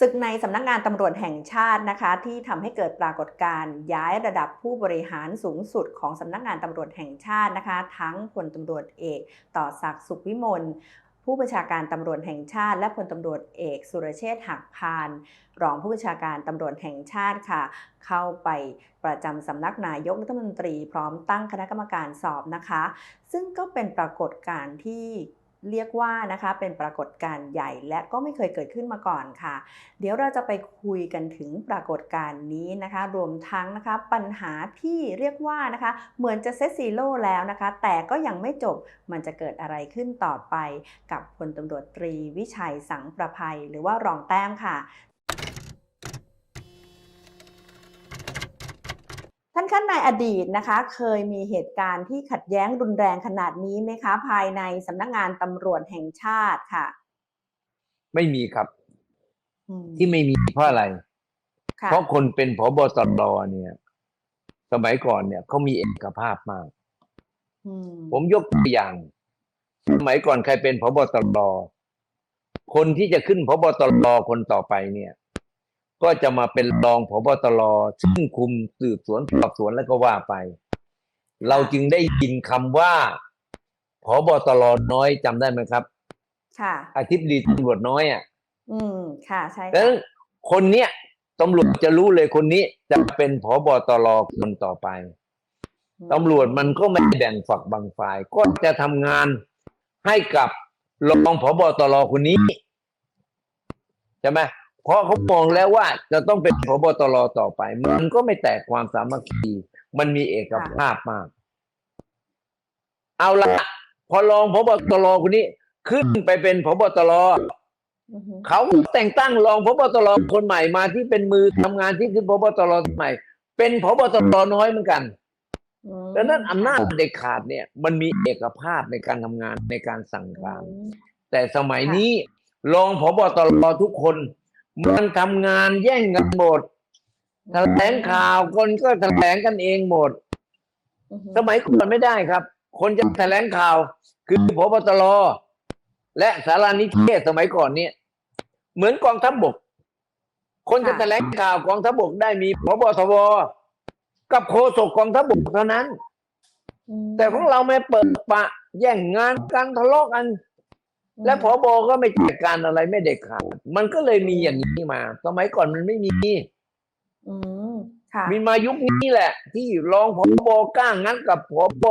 ศึกในสำนักงานตำรวจแห่งชาตินะคะ ที่ทำให้เกิดปรากฏการณ์ย้ายระดับผู้บริหารสูงสุดของสำนักงานตำรวจแห่งชาตินะคะ ทั้งพลตำรวจเอก ต่อศักดิ์สุขวิมลผู้บัญชาการตำรวจแห่งชาติ และพลตำรวจเอกสุรเชษฐ์หักพาน รองผู้บัญชาการตำรวจแห่งชาติค่ะ เข้าไปประจำสำนักนายกรัฐมนตรีพร้อมตั้งคณะกรรมการสอบนะคะ ซึ่งก็เป็นปรากฏการณ์ที่ เรียกว่านะคะเป็นปรากฏการณ์ใหญ่และก็ไม่เคยเกิดขึ้นมาก่อนค่ะ เดี๋ยวเราจะไปคุยกันถึงปรากฏการณ์นี้นะคะ รวมทั้งนะคะปัญหาที่เรียกว่านะคะ เหมือนจะเซตซีโร่แล้วนะคะ แต่ก็ยังไม่จบมันจะเกิดอะไรขึ้นต่อไป กับพลตำรวจตรีวิชัยสังประภัย หรือว่ารองแต้มค่ะานขั้นในอดีตนะคะ เคยมีเหตุการณ์ที่ขัดแย้งรุนแรงขนาดนี้ไหมคะ ภายในสำนักงานตำรวจแห่งชาติค่ะ ไม่มีครับอืมที่ไม่มีเพราะอะไรค่ะเพราะคนเป็นผบตรเนี่ย สมัยก่อนเนี่ยเขามีเอกภาพมากอืมผมยกตัวอย่าง สมัยก่อนใครเป็นผบตรคนที่จะขึ้นผบตรคนต่อไปเนี่ย ก็จะมาเป็นรองผบตรซึ่งคุมสืบสวนสอบสวนแล้วก็ว่าไป เราจึงได้ยินคำว่าผบตรน้อยจำได้ไหมครับ ค่ะอาทิตย์ดีตำรวจน้อยอะ อืม ค่ะ ใช่ดังค่ะนั้นคนเนี้ยตำรวจจะรู้เลยคนนี้จะเป็นผบตรคนต่อไปตำรวจมันก็ไม่แบ่งฝักบางฝ่าย ก็จะทำงานให้กับรองผบตรคนนี้ใช่ไหม เพราะเขามองแล้วว่าจะต้องเป็นผบตรต่อไป มันก็ไม่แตกความสามัคคีมันมีเอกภาพมาก เอาละพอรองผบตรคนนี้ ขึ้นไปเป็นผบตรอือฮึเขาแต่งตั้งรองพบตรคนใหม่มาที่เป็นมือทำงานที่คือพบตรใหม่ เป็นพบตรน้อยเหมือนกันอืมดังนั้นอำนาจเด็ดขาดเนี่ย มันมีเอกภาพในการทำงานในการสั่งการอืมแต่สมัยนี้รองพบตรทุกคน มันทำงานแย่งกันหมดแถลงข่าวคนก็แถลงกันเองหมด สมัยก่อนไม่ได้ครับ คนจะแถลงข่าว คือพบตรและสารานิเทศสมัยก่อนเนี่ย เหมือนกองทัพบกคนจะแถลงข่าวกองทัพบกได้มีพบทบกับโฆษกกองทัพบกเท่านั้น แต่ของเราไม่เปิดปะ แย่งงานกันทะเลาะกัน และพบก็ไม่จัดการอะไรไม่เด็ดขาดมันก็เลยมีอย่างนี้มา สมัยก่อนมันไม่มีอืมค่ะมีมายุคนี้แหละ ที่รองพบกล้างั้นกับพบ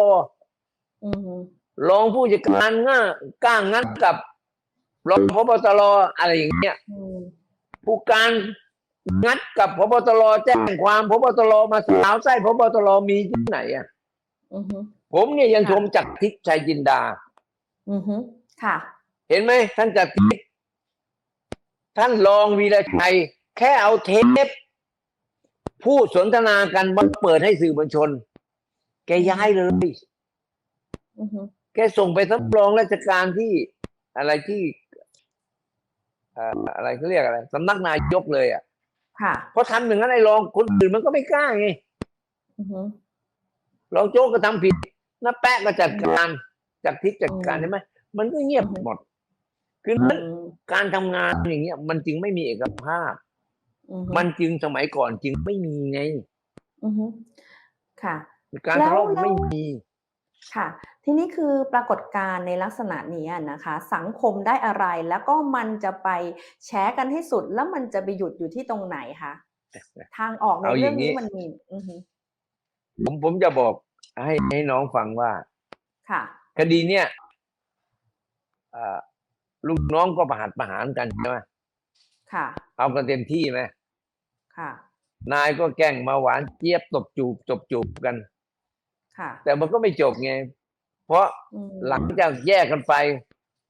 อือฮึรองผู้จัดการง่ากล้างั้นกับรองพบตรอะไรอย่างเงี้ยอืมผู้การงัดกับพบตรแจ้งความพบตรมาสาวไส้พบตรมีที่ไหนอะอือฮึผมเนี่ยยังชมจากทิพย์ชัยจินดา อือฮึค่ะ เห็นไหมท่านจากทิพย์ท่านรองวีระชัย แค่เอาเทปผู้สนทนากันมาเปิดให้สื่อมวลชน แกย้ายเลยอือฮึแกส่งไปสำรองราชการที่อะไรที่เอ่ออะไรเขาเรียกอะไรสำนักนายกเลยอะ ค่ะเพราะทำอย่างนั้นไอ้รองคนอื่นมันก็ไม่กล้าไงอือฮึรองโจ๊กก็ทำผิดน้าแปะก็จัดการจากทิศจัดการอืมใช่ไหมมันก็เงียบอืมหมด คืออืนั้นมการทำงานอย่างเงี้ย มันจึงไม่มีเอกภาพอือฮึมันจึงสมัยก่อนจึงไม่มีไงอือฮึค่ะ การแล้วทะเลาะแล้วไม่มีค่ะ ทีนี้คือปรากฏการณ์ในลักษณะนี้อะนะคะ สังคมได้อะไรแล้วก็มันจะไปแชร์กันให้สุดแล้วมันจะไปหยุดอยู่ที่ตรงไหนคะทางออกในเอาอเรื่อย่างงนี้นี้มันมีอือฮึผมผมจะบอกให้ให้น้องฟังว่า ค่ะ คดีเนี้ยเอ่อ ลูกน้องก็ประหัตประหารกันใช่ไหมค่ะ เอากันเต็มที่ไหมค่ะ นายก็แกล้งมาหวานเจี๊ยบตบจูบตบจูบกัน ค่ะ แต่มันก็ไม่จบไง เพราะอืมหลังจากแยกกันไป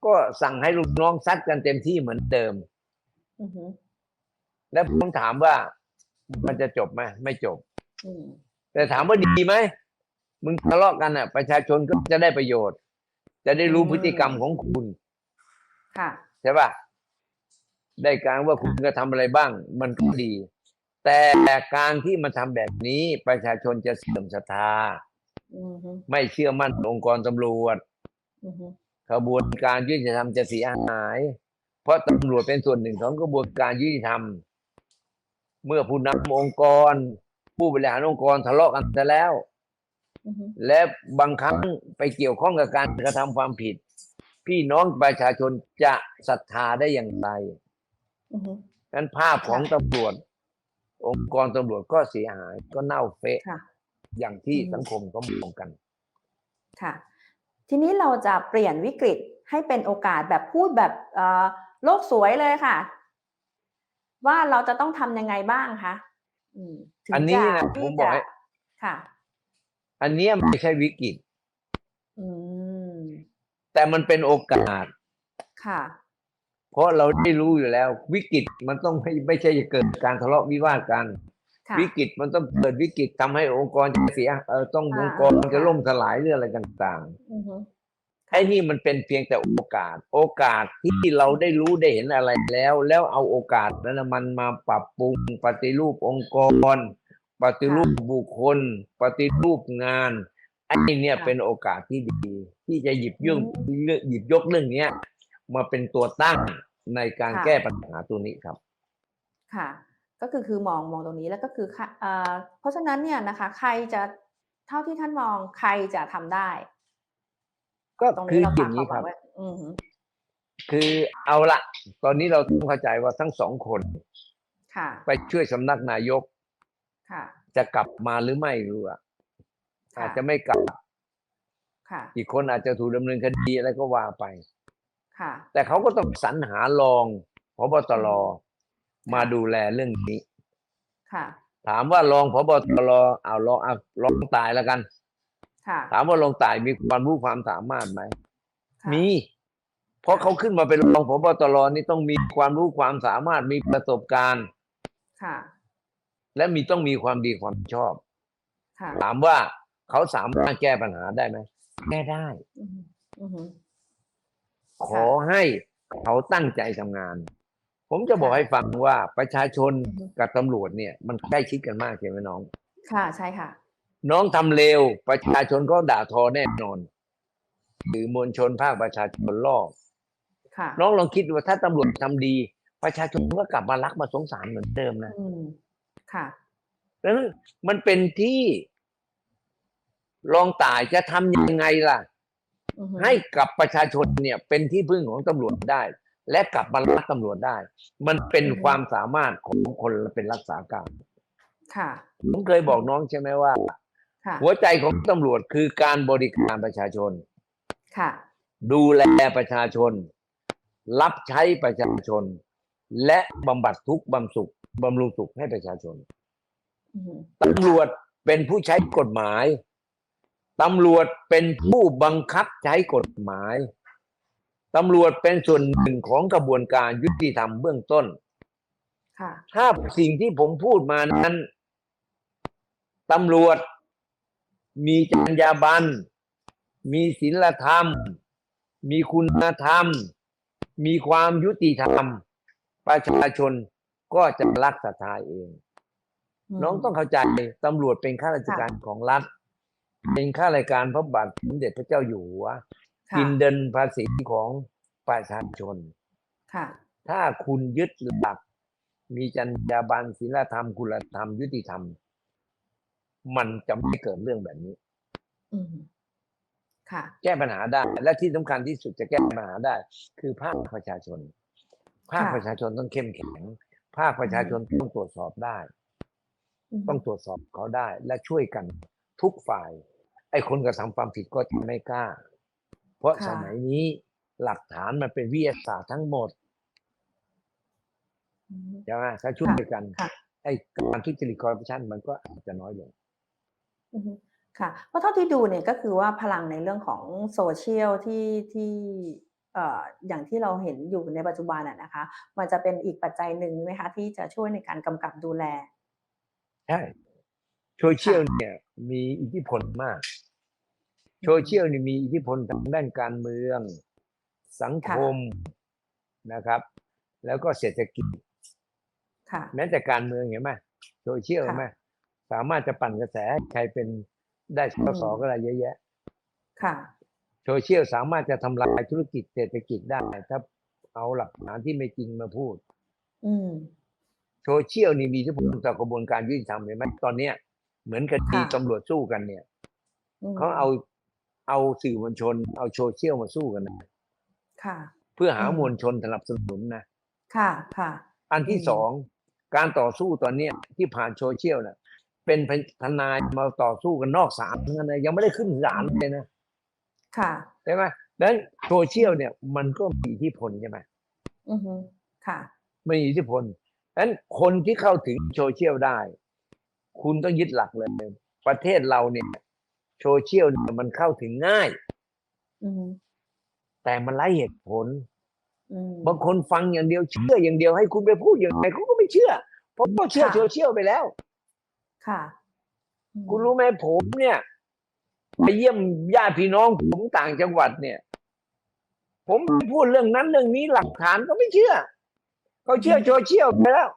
ก็สั่งให้ลูกน้องซัดกันเต็มที่เหมือนเดิม อือฮึแล้วผมถามว่ามันจะจบไหมไม่จบ อืมแต่ถามว่าดีไหมมึงทะเลาะกันอะ ประชาชนก็จะได้ประโยชน์ จะได้รู้พฤติกรรมของคุณ ค่ะ ใช่ป่ะ ได้การว่าคุณก็ทำอะไรบ้าง มันก็ดี แต่การที่มาทำแบบนี้ประชาชนจะเสื่อมศรัทธาอือฮึไม่เชื่อมั่นองค์กรตำรวจอือฮึขบวนการยุติธรรมจะเสียหาย เพราะตำรวจเป็นส่วนหนึ่งของกระบวนการยุติธรรม เมื่อผู้นำองค์กร ผู้บริหารองค์กรทะเลาะกันแต่แล้วอือฮึและบางครั้งไปเกี่ยวข้องกับการกระทำความผิด พี่น้องประชาชนจะศรัทธาได้อย่างไรอือฮึนั้นภาพของตำรวจ องค์กรตำรวจก็เสียหายก็เน่าเฟะค่ะอย่างที่อืมสังคมก็มองกัน ค่ะ ทีนี้เราจะเปลี่ยนวิกฤตให้เป็นโอกาสแบบพูดแบบเอ่อโลกสวยเลยค่ะ ว่าเราจะต้องทำยังไงบ้างคะอืมถึงอันนี้จะนะที่ผมบอกจะให้ค่ะอันเนี้ยไม่ใช่วิกฤตอืม แต่มันเป็นโอกาส ค่ะ เพราะเราได้รู้อยู่แล้ว วิกฤตมันต้องไม่ไม่ใช่จะเกิดการทะเลาะวิวาทกัน ค่ะ วิกฤตมันต้องเกิดวิกฤตทำให้องค์กรจะเสียเออต้องอ่า องค์กรมันจะค่ะล่มสลายเรื่องอะไรต่างอือฮึๆไอ้นี่มันเป็นเพียงแต่โอกาส โอกาสที่เราได้รู้ได้เห็นอะไรแล้ว แล้วเอาโอกาสนั้นนะมันมาปรับปรุงปฏิรูปองค์กร ปฏิรูปบุคคล ปฏิรูปงาน ไอ้เนี่ยเป็นโอกาสที่ดี ที่จะหยิบยื่นเรื่องหยิบยกเรื่องเนี้ยมาเป็นตัวตั้งในการแก้ปัญหาตัวนี้ครับ ค่ะ ก็คือคือมองมองตรงนี้แล้วก็คือค่ะเอ่อเพราะฉะนั้นเนี่ยนะคะ ใครจะเท่าที่ท่านมองใครจะทำได้ ก็ตรงคืนี้อเราอฝากย่างควานี้มหควัรังบไว้อือฮึคือเอาละตอนนี้เราต้องเข้าใจว่าทั้งสองคนค่ะไปช่วยสำนักนายกค่ะจะกลับมาหรือไม่รู้อะค่ อาจจะไม่กลับ ค่ะ อีกคนอาจจะถูกดำเนินคดีอะไรก็ว่าไป ค่ะ แต่เขาก็ต้องสรรหารองพบตรอืมมาดูแลเรื่องนี้ ค่ะ ถามว่ารองพบตรเอารองเอารองตายแล้วกัน ค่ะ ถามว่ารองตายมีความรู้ความสามารถไหมค่ะมี เพราะเขาขึ้นมาเป็นรองพบตรนี่ต้องมีความรู้ความสามารถมีประสบการณ์ ค่ะ และมีต้องมีความดีความชอบค่ะถามว่า เขาสามารถแก้ปัญหาได้ไหมแก้ได้อือฮึอือฮึขอให้เขาตั้งใจทำงาน ผมจะบอกค่ะให้ฟังว่าประชาชนอือฮึกับตำรวจเนี่ย มันใกล้ชิดกันมากใช่ไหมน้อง ค่ะใช่ค่ะ น้องทำเร็วประชาชนก็ด่าทอแน่นอนหรือมวลชนภาคประชาชนลอกค่ะน้องลองคิดดูว่าถ้าตำรวจทำดี ประชาชนก็กลับมารักมาสงสารเหมือนเดิมนะอืมค่ะดังนั้นมันเป็นที่ รองต่ายจะทำยังไงล่ะอือฮึให้กับประชาชนเนี่ยเป็นที่พึ่งของตำรวจได้ และกลับมารักตำรวจได้ มันเป็นความสามารถของคนเป็นรักษาการค่ะผมเคยบอกน้องใช่ไหมว่าค่ะหัวใจของตำรวจคือการบริการประชาชน ค่ะ ดูแลประชาชน รับใช้ประชาชน และบำบัดทุกข์บำสุขบำรุงสุขให้ประชาชนอือฮึตำรวจเป็นผู้ใช้กฎหมาย ตำรวจเป็นผู้บังคับใช้กฎหมาย ตำรวจเป็นส่วนหนึ่งของกระบวนการยุติธรรมเบื้องต้นค่ะถ้าสิ่งที่ผมพูดมานั้น ตำรวจมีจรรยาบรรณ มีศีลธรรม มีคุณธรรม มีความยุติธรรม ประชาชนก็จะรักศรัทธาเองมน้องต้องเข้าใจตำรวจเป็นข้าราชการของรัฐ เป็นข้าราชการพระบาทสมเด็จพระเจ้าอยู่หัวค่ะกินเดินภาษีของประชาชนค่ะถ้าคุณยึดหลัก มีจรรยาบรรณศีลธรรม คุณธรรมยุติธรรม มันจะไม่เกิดเรื่องแบบนี้อืมค่ะแก้ปัญหาได้ และที่สำคัญที่สุดจะแก้ปัญหาได้ คือภาคประชาชน ภาคค่ะประชาชนต้องเข้มแข็ง ภาคประชาชนต้องตรวจสอบได้อืมต้องตรวจสอบเขาได้ และช่วยกันทุกฝ่าย ไอ้คนกระทำความผิดก็จะไม่กล้า เพราะค่ะ สมัยนี้หลักฐานมันเป็นวิทยาศาสตร์ทั้งหมดอืม ใช่ไหมถ้าช่วยกัน ค่ะ ไอ้การทุจริตคอร์รัปชันมันก็อาจจะน้อยลง อือฮึค่ะเพราะเท่าที่ดูเนี่ยก็คือว่าพลังในเรื่องของโซเชียลที่ที่เอ่ออย่างที่เราเห็นอยู่ในปัจจุบันอะนะคะ มันจะเป็นอีกปัจจัยหนึ่งไหมคะ ที่จะช่วยในการกำกับดูแลใช่โซเชียลเนี่ยมีอิทธิพลมาก โซเชียลนี่มีอิทธิพลทางด้านการเมือง สังคมนะครับ แล้วก็เศรษฐกิจค่ะแม้แต่การเมืองเห็นไหมโซเชียลค่ะเห็นไหมสามารถจะปั่นกระแสให้ใครเป็นได้สสอืมก็ได้เยอะแยะ ค่ะโซเชียลสามารถจะทำลายธุรกิจเศรษฐกิจได้ ถ้าเอาหลักฐานที่ไม่จริงมาพูด อืมโซเชียลนี่มีอิที่ผลต่อกระบวนการยุติธรรมเห็นไหมตอนเนี้ยเหมือนคดีค่ะตำรวจสู้กันเนี่ยมเขาเอา เอาสื่อมวลชน เอาโซเชียลมาสู้กันนะค่ะ เพื่อหาอืมมวลชนสนับสนุนนะค่ะค่ะ อันที่อืมสองการต่อสู้ตอนเนี้ยที่ผ่านโซเชียลน่ะ เป็นทนายมาต่อสู้กันนอกศาลทั้งนั้นนะยังไม่ได้ขึ้นศาลเลยนะค่ะใช่ไหมดังนั้นโซเชียลเนี่ยมันก็มีอิทธิพลใช่ไหมอือฮึค่ะไม่มีอิทธิพลดังนั้นคนที่เข้าถึงโซเชียลได้ คุณต้องยึดหลักเลย ประเทศเราเนี่ย โซเชียลเนี่ยมันเข้าถึงง่าย อือฮึแต่มันไร้เหตุผล อืม บางคนฟังอย่างเดียวเชื่ออย่างเดียวให้คุณไปพูดอย่างไรเขาก็ไม่เชื่อ เพราะเขาเชื่อค่ะ โซเชียลไปแล้ว ค่ะอืมคุณรู้ไหมผมเนี่ยไปเยี่ยมญาติพี่น้องผมต่างจังหวัดเนี่ย ผมพูดเรื่องนั้นเรื่องนี้หลักฐานก็ไม่เชื่อเขาเชื่อโซเชียลไปแล้ว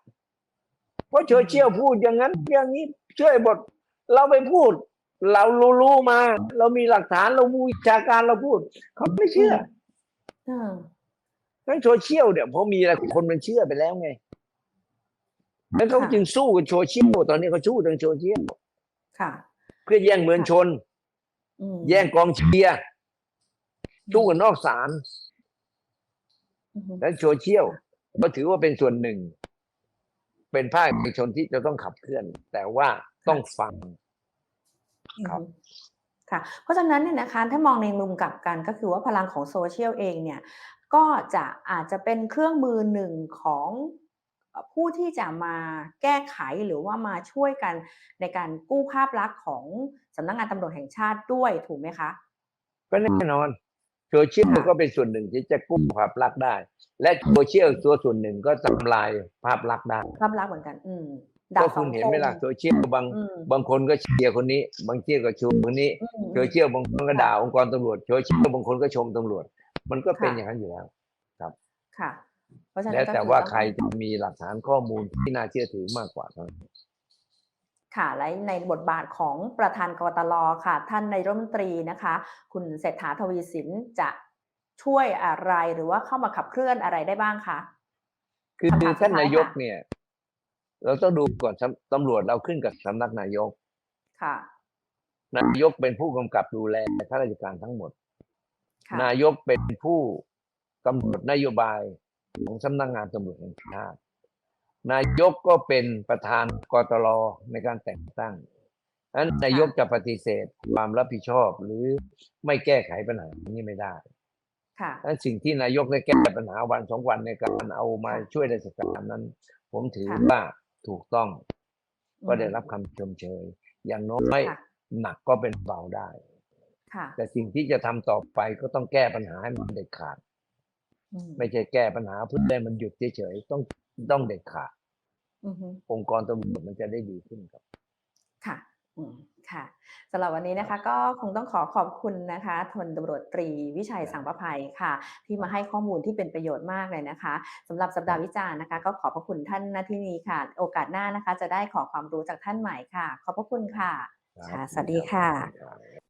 เพราะโซเชียลพูดอย่างนั้นอย่างนี้เชื่อหมดเราไปพูด เรารู้รู้มา เรามีหลักฐานเรามีวิชาการเราพูด เขาไม่เชื่อเอองั้นโซเชียลเนี่ยพอมีอะไรคนมันเชื่อไปแล้วไง แล้วเขาจึงสู้กับโซเชียลตอนนี้เขาสู้ทางโซเชียลค่ะ เพื่อแย่งเมืองชนอืมแย่งกองเชียร์สู้กันนอกศาลอือฮึและโซเชียลก็ถือว่าเป็นส่วนหนึ่ง เป็นภาคเอกชนที่จะต้องขับเคลื่อน แต่ว่าต้องฟัง ครับอือฮึค่ะเพราะฉะนั้นเนี่ยนะคะถ้ามองในมุมกลับกันก็คือว่าพลังของโซเชียลเองเนี่ยก็จะอาจจะเป็นเครื่องมือหนึ่งของเอ่อผู้ที่จะมาแก้ไขหรือว่ามาช่วยกันในการกู้ภาพลักษณ์ของสำนักงานตำรวจแห่งชาติด้วยถูกไหมคะ ก็แน่นอนโซเชียลค่ะก็เป็นส่วนหนึ่งที่จะกู้ภาพลักษณ์ได้ และโซเชียลตัวส่วนหนึ่งก็ทำลายภาพลักษณ์ได้ภาพลักษณ์เหมือนกัน อืมดา ก็บสคุอณงเห็นคไหมมล่ะโซเชียลบางอืมบางคนก็เชียร์คนนี้ บางเชียร์ก็ชูคนนี้อืมโซเชียลบางคนก็ด่าองค์กรตำรวจโซเชียลบางคนก็ชมตำรวจ มันก็เป็นค่ะอย่างนั้นอยู่แล้วค่ะเพราะฉะนั้แล้วนก็แต่คือว่าต้องใครจะมีหลักฐานข้อมูลที่น่าเชื่อถือมากกว่าเท่านั้นค่ะและในบทบาทของประธานกตลค่ะ ท่านนายรัฐมนตรีนะคะ คุณเศรษฐาทวีสินจะช่วยอะไรหรือว่าเข้ามาขับเคลื่อนอะไรได้บ้างคะคือคำถามสุดท้ายท่านนายกค่ะเนี่ย เราต้องดูก่อนตำตำรวจเราขึ้นกับสำนักนายก ค่ะ นายกเป็นผู้กำกับดูแลข้าราชการทั้งหมดค่ะนายกเป็นผู้กำหนดนโยบายของสำนักงานตำรวจแห่งชาติ นายกก็เป็นประธานกตลในการแต่งตั้งนั้นนายกจะปฏิเสธความรับผิดชอบหรือไม่แก้ไขปัญหานี้ไม่ได้ค่ะนั้นสิ่งที่นายกได้แก้ปัญหาวันสองวันในการเอามาช่วยราชการนั้น ผมถือค่ะว่า ถูกต้อง ก็ได้อืมรับคำชมเชย อย่างน้อยค่ะหนักก็เป็นเบาได้ค่ะแต่สิ่งที่จะทำต่อไปก็ต้องแก้ปัญหาให้มันเด็ดขาดอืมไม่ใช่แก้ปัญหาเพื่อให้มันหยุดเฉยๆต้องต้องเด็ดขาดอือฮึองค์กรตำรวจมันจะได้ดีขึ้นครับ ค่ะอืม ค่ะสำหรับวันนี้นะคะก็คงต้องขอขอบคุณนะคะทนตำรวจตรีวิชัยสังประภัยค่ะ ที่มาให้ข้อมูลที่เป็นประโยชน์มากเลยนะคะสำหรับสัปดาห์วิจารณ์นะคะ ก็ขอบพระคุณท่านนาที่นี้ค่ะ โอกาสหน้านะคะ จะได้ขอความรู้จากท่านใหม่ค่ะ ขอบพระคุณค่ะค่ะ สวัสดีค่ะรับ